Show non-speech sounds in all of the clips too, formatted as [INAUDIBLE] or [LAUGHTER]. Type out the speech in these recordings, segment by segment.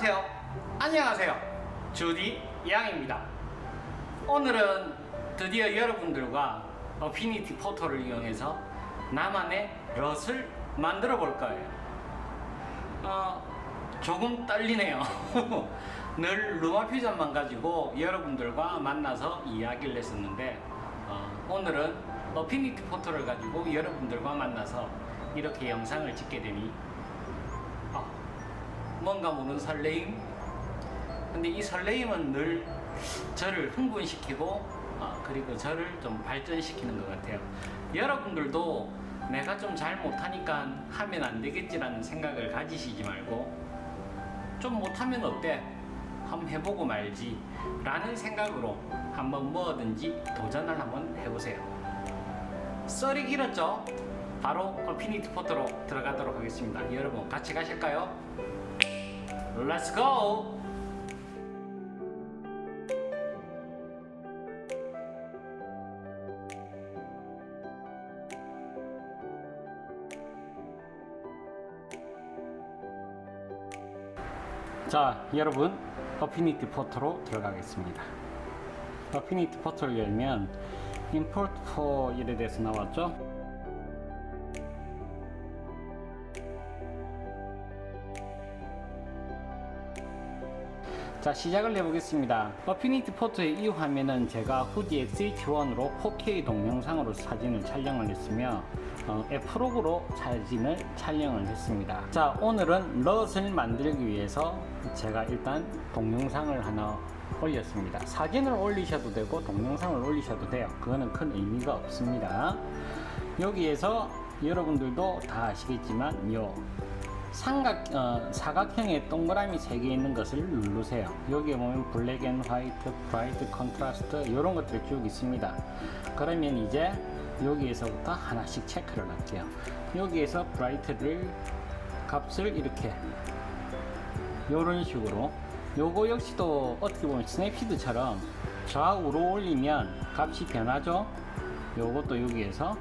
안녕하세요. 안녕하세요. 주디 양입니다. 오늘은 드디어 여러분들과 어피니티 포토를 이용해서 나만의 럿을 만들어 볼 거예요. 어, 조금 떨리네요. [LAUGHS] 늘 루마퓨전만 가지고 여러분들과 만나서 이야기를 했었는데 어, 오늘은 어피니티 포토를 가지고 여러분들과 만나서 이렇게 영상을 찍게 되니 아, 뭔가 모르는 설레임. 근데 이 설레임은 늘 저를 흥분시키고 아, 그리고 저를 좀 발전시키는 것 같아요. 여러분들도 내가 좀 잘 못하니까 하면 안 되겠지라는 생각을 가지시지 말고 좀 못하면 어때? 한번 해보고 말지 라는 생각으로 한번 뭐든지 도전을 한번 해보세요. 썰이 길었죠? 바로 어피니티 포토로 들어가도록 하겠습니다. 여러분 같이 가실까요? Let's go! 자, 여러분, 어피니티 포토로 들어가겠습니다. 어피니티 포토를 열면 import for 이래 돼서 나왔죠? 자 시작을 해보겠습니다. 어피니티 포토의 이 화면은 제가 후디 X-H1으로 4K 동영상으로 사진을 촬영을 했으며 어, F록으로 사진을 촬영을 했습니다. 자 오늘은 럿을 만들기 위해서 제가 일단 동영상을 하나 올렸습니다. 사진을 올리셔도 되고 동영상을 올리셔도 돼요. 그거는 큰 의미가 없습니다. 여기에서 여러분들도 다 아시겠지만 요 삼각 어, 사각형의 동그라미 세개 있는 것을 누르세요. 여기에 보면 블랙 앤 화이트, 브라이트, 컨트라스트 이런 것들이 쭉 있습니다. 그러면 이제 여기에서부터 하나씩 체크를 할게요. 여기에서 브라이트를 값을 이렇게 이런 식으로 요거 역시도 어떻게 보면 스냅시드처럼 좌우로 올리면 값이 변하죠. 요것도 여기에서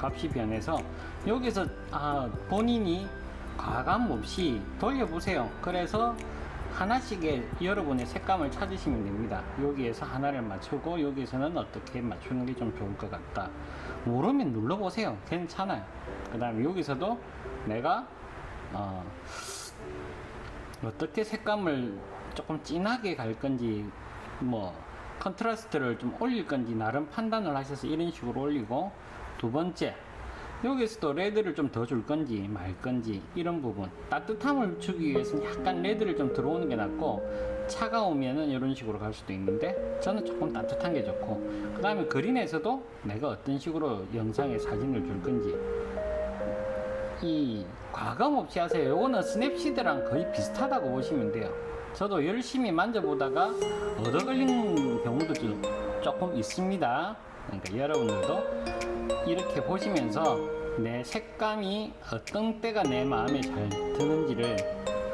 값이 변해서 여기서 아 본인이 과감 없이 돌려보세요. 그래서 하나씩의 여러분의 색감을 찾으시면 됩니다. 여기에서 하나를 맞추고 여기서는 어떻게 맞추는 게 좀 좋을 것 같다. 모르면 눌러보세요. 괜찮아요. 그 다음에 여기서도 내가 어, 어떻게 색감을 조금 진하게 갈 건지 뭐 컨트라스트를 좀 올릴 건지 나름 판단을 하셔서 이런 식으로 올리고 두 번째 여기서도 레드를 좀 더 줄 건지 말 건지 이런 부분. 따뜻함을 주기 위해서는 약간 레드를 좀 들어오는 게 낫고 차가우면은 이런 식으로 갈 수도 있는데 저는 조금 따뜻한 게 좋고 그 다음에 그린에서도 내가 어떤 식으로 영상에 사진을 줄 건지. 이 과감 없이 하세요. 요거는 스냅시드랑 거의 비슷하다고 보시면 돼요. 저도 열심히 만져보다가 얻어 걸리는 경우도 좀 조금 있습니다. 그러니까 여러분들도 이렇게 보시면서 내 색감이 어떤 때가 내 마음에 잘 드는지를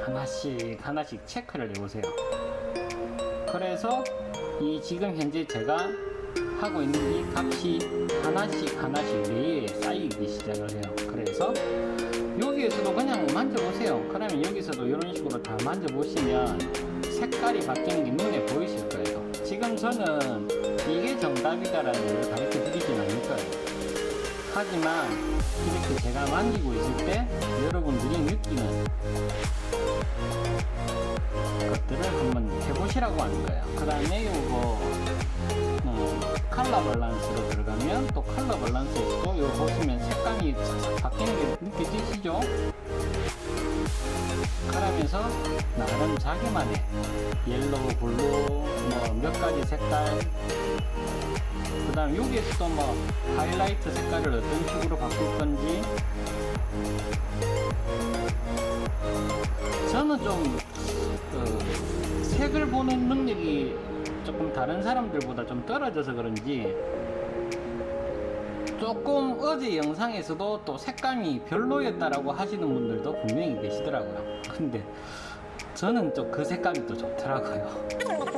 하나씩 하나씩 체크를 해보세요. 그래서 이 지금 현재 제가 하고 있는 이 값이 하나씩 하나씩 내에 쌓이기 시작을 해요. 그래서 여기에서도 그냥 만져보세요. 그러면 여기서도 이런 식으로 다 만져보시면 색깔이 바뀌는 게 눈에 보이실 거예요. 지금 저는 이게 정답이다라는 걸 가르쳐 드리진 않을 거예요. 하지만 이렇게 제가 만지고 있을 때 여러분들이 느끼는 것들을 한번 해보시라고 하는 거예요. 그 다음에 요거 어, 컬러 밸런스로 들어가면 또 컬러 밸런스에서도 요 보시면 색감이 바뀌는 게 느껴지시죠? 그러면서 나름 자기만의 옐로우, 블루, 뭐 몇 가지 색깔 그 다음 여기에서도 뭐 하이라이트 색깔을 어떤 식으로 바꿀 건지 저는 좀 그, 색을 보는 능력이 조금 다른 사람들보다 좀 떨어져서 그런지 조금 어제 영상에서도 또 색감이 별로였다라고 하시는 분들도 분명히 계시더라고요. 근데 저는 또 그 색감이 또 좋더라고요. [LAUGHS]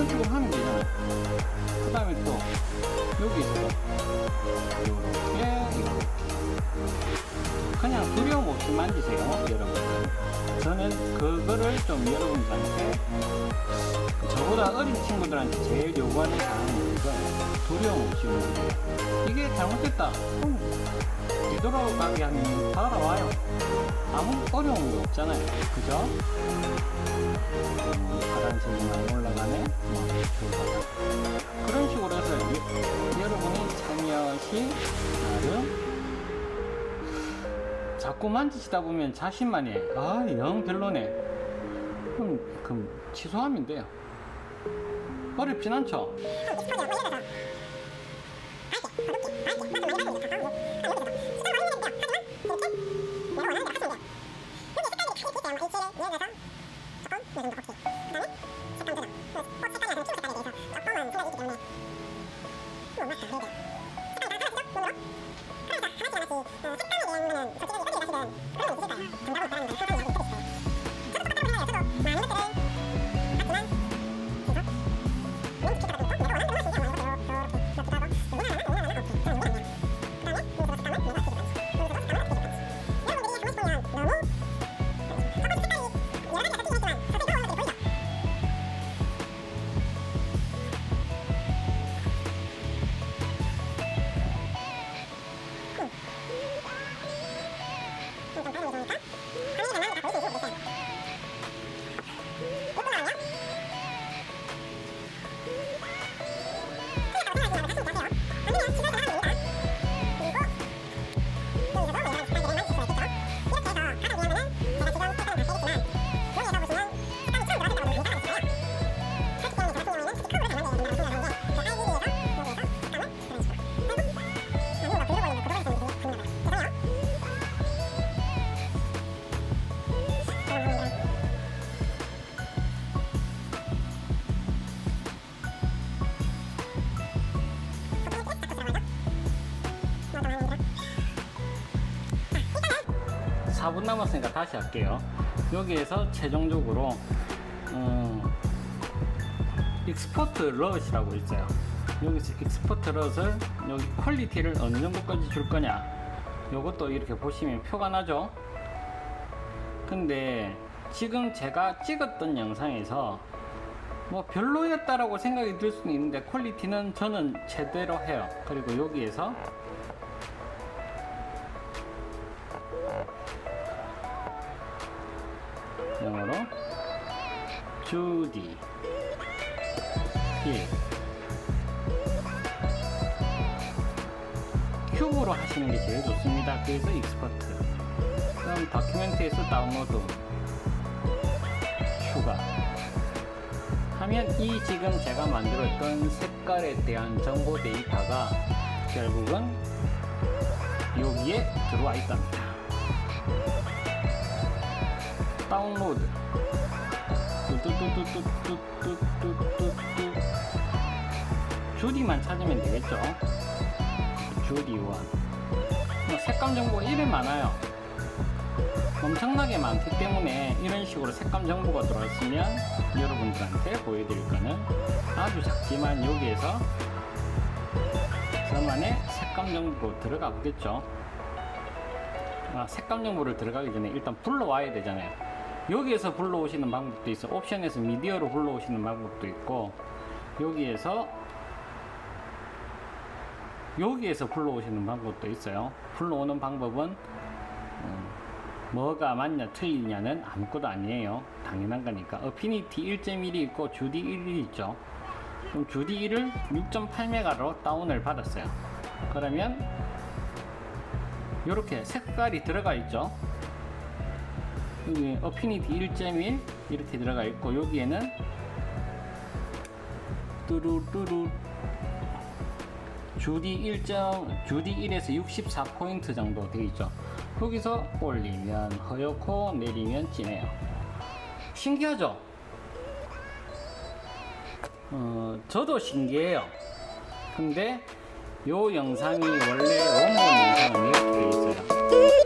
이런 식으로 하면 돼요. 그 다음에 또, 여기 있어. 예. 그냥 두려움 없이 만지세요 여러분. 저는 그거를 좀 여러분들한테 저보다 어린 친구들한테 제일 요구하는 그거예요 두려움 없이 만지세요. 이게 잘못됐다. 그럼 뒤돌아가게 하면 다 알아와요. 아무 어려운 게 없잖아요. 그죠? 음, 파란색이 올라가네. 뭐, 좋아요. 그런 식으로 해서 여- 여러분이 살며시 나름 자꾸 만지시다 보면 자신만이 아 영 별로네. 그럼 그럼 취소하면 돼요. 어렵진 않죠 4분 남았으니까 다시 할게요. 여기에서 최종적으로 어, 익스포트 럿이라고 있어요. 여기서 익스포트 럿을 여기 퀄리티를 어느 정도까지 줄 거냐. 요것도 이렇게 보시면 표가 나죠? 근데 지금 제가 찍었던 영상에서 뭐 별로였다라고 생각이 들 수는 있는데 퀄리티는 저는 제대로 해요. 그리고 여기에서 영어로 주디. 1 큐브로 하시는 게 제일 좋습니다. 그래서 익스퍼트. 그럼 다큐멘트에서 다운로드. 추가. 하면 이 지금 제가 만들었던 색깔에 대한 정보 데이터가 결국은 여기에 들어와 있답니다. 다운로드. 뚜뚜뚜뚜뚜뚜뚜뚜뚜 주디만 찾으면 되겠죠? 주디 원. 뭐 색감 정보가 이래 많아요. 엄청나게 많기 때문에 이런 식으로 색감 정보가 들어왔으면 여러분들한테 보여드릴 거는 아주 작지만 여기에서 저만의 색감 정보 들어가 보겠죠? 아, 색감 정보를 들어가기 전에 일단 불러와야 되잖아요 여기에서 불러오시는 방법도 있어. 옵션에서 미디어로 불러오시는 방법도 있고 여기에서 여기에서 불러오시는 방법도 있어요. 불러오는 방법은 음, 뭐가 맞냐 틀리냐는 아무것도 아니에요. 당연한 거니까. 어피니티 1.1이 있고 주디 1이 있죠. 그럼 주디 1을 6.8메가로 다운을 받았어요. 그러면 이렇게 색깔이 들어가 있죠 여기 어피니티 1.1 이렇게 들어가 있고 여기에는 뚜루뚜루 주디 1. 주디 1에서 64포인트 정도 되어 있죠. 여기서 올리면 허옇고 내리면 진해요. 신기하죠? 어, 저도 신기해요. 근데 요 영상이 원래 원본 영상은